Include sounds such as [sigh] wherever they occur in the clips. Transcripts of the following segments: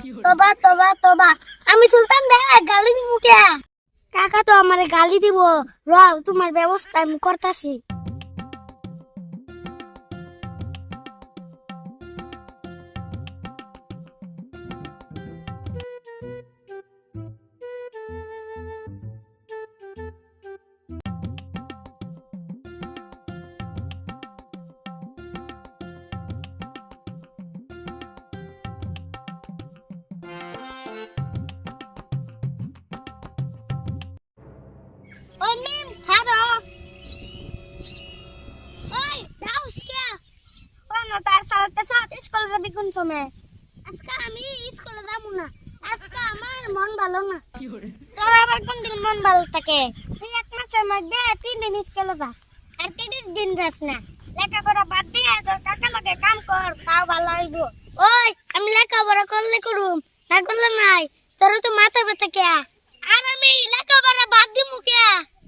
[laughs] তোবা তোবা তোবা। আমি সুলতান দে, গালি দিব কে? কাকা তো আমারে গালি দিব। র তোমার ব্যবস্থা আমি করতাছি। সময় আজকে আমি স্কুলে যাব না। আজকে আমার মন ভালো না। তোর আবার কোন দিন মন ভালো থাকে? তুই এক মাসের মধ্যে তিন দিন স্কুলে যাস আর তিরিশ দিন যাস না। লেখাপড়া বাদ দিয়ে তোর কাকা লাগে কাম কর তাও ভালো হইব। ওই আমি লেখাপড়া করলে করুম না করলে নাই। তোর তো মাথা ব্যথা কে? আর আমি লেখাপড়া বাদ দিমু কে?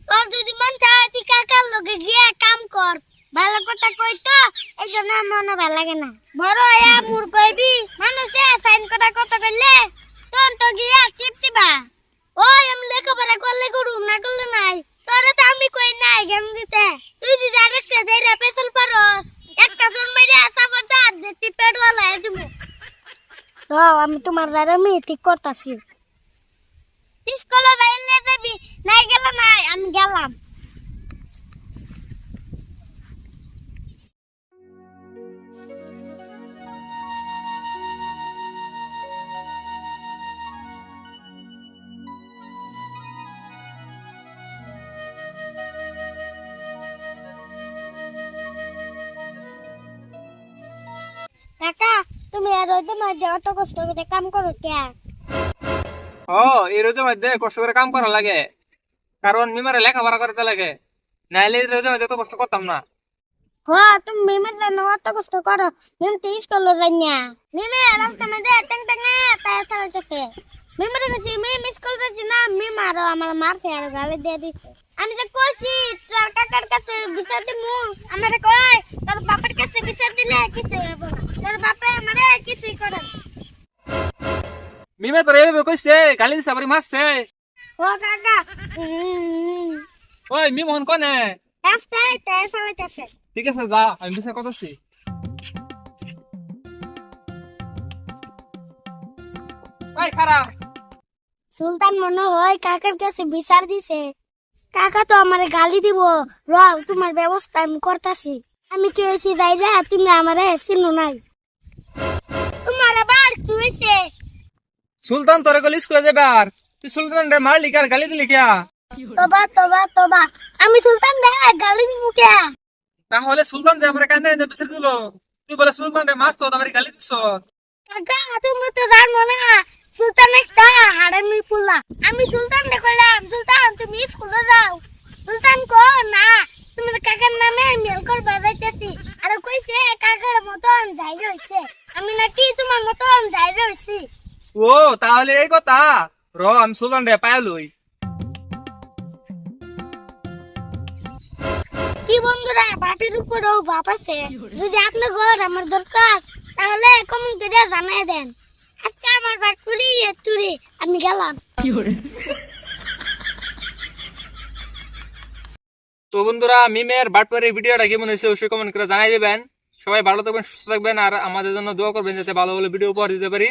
তোর যদি মন চায় তুই কাকার লগে গিয়ে কাম কর। ভালো কথা কই তো? এই জন্য আমার মনে ভালো লাগে না। বড় হয়ে মুর কইবি মানুষে সাইন করা কথা কইলে? তোর তো গিয়া টিপ টিপা ওই আমি লেখাপড়া করলে করুম না করলে নাই। তোরে তো আমি কই নাই গেম দিতে। তুই যদি আরেকটা দেরে পেছল পারস একটা জন মেরে সাপোর্ট দা দেখতে পেট ওয়ালা দিমু। আমি তোমার দ্বারা আমি ঠিক করতাছি। স্কুলে যাইলে যাবি নাই গেলে নাই আমি গেলাম। তুমি আর ওই মধ্যে অত কষ্ট করে কাম করো কে ও এই রোদের মধ্যে কষ্ট করে কাম করা লাগে কারণ মিমারে লেখাপড়া করতে লাগে নাইলে এই রোদের মধ্যে তো কষ্ট করতাম না হ তুমি মিমের জন্য অত কষ্ট করো মিম তো স্কুলে যাই না মিমে রাস্তা মধ্যে ট্যাং ট্যাং তাই চালাইতেছে মিমের কাছে মিম স্কুল যাচ্ছি না মিম আর আমার মারছে আর গালি দিয়ে দিছে আমি তো কইছি তোর কাকার কাছে বিচার দিমু। আমারে কই তোর বাপের কাছে বিচার দিলে কিছু হবে তোর বাপে আমারে কিছুই করে মিমে তোর এইভাবে কইছে গালি দিছে আবার মারছে। ও কাকা ওই মিম হন কনে? রাস্তায় তাই চালাইতেছে ঠিক আছে যা আমি বিচার করতেছি। ওই খারাপ। সুলতান মনে হয় কাকার কাছে বিচার দিছে। কাকা তো আমারে গালি দিব। র তোমার ব্যবস্থা আমি করতাছি। আমি কি হয়েছি যাই রে তুমি আমারে চিনো নাই। তোমার আবার কি হয়েছে? সুলতান তোরে গলি স্কুলে যাবার তুই সুলতান রে মারলি কার গালি দিলি কিয়া? তোবা তোবা তোবা। আমি সুলতান দে গালি দিব কে তাহলে সুলতান যে আমার কান্দে কান্দে বিচার দিল। তুই বলে সুলতান রে মারছো আমার গালি দিছ? কাকা তুমি তো জানো না সুলতান একটা হারামি পুলা। আমি সুলতান রে কইলাম সুলতান তুমি স্কুলে যাও। সুলতান কো না তোমার কাকার নামে মেল কর বাজাইতেছি। আর কইছে কাকার মতন যাই রইছে। আমি নাকি তোমার মতন যাই রইছি। ও তাহলে এই কথা। র আমি সুলতান রে পায়ালুই কি বন্ধুরা বাপের উপরেও বাপ আছে। যদি আপনার ঘর আমার দরকার তাহলে কমেন্ট করে জানাই দেন। আজকে আমার বাট পুরি তুরি আমি গেলাম। তো বন্ধুরা, মিমের বাটপারের ভিডিওটা কেমন হয়েছে অবশ্যই কমেন্ট করে জানাই দেবেন। সবাই ভালো থাকবেন, সুস্থ থাকবেন, আর আমাদের জন্য দোয়া করবেন যাতে ভালো ভালো ভিডিও উপহার দিতে পারি।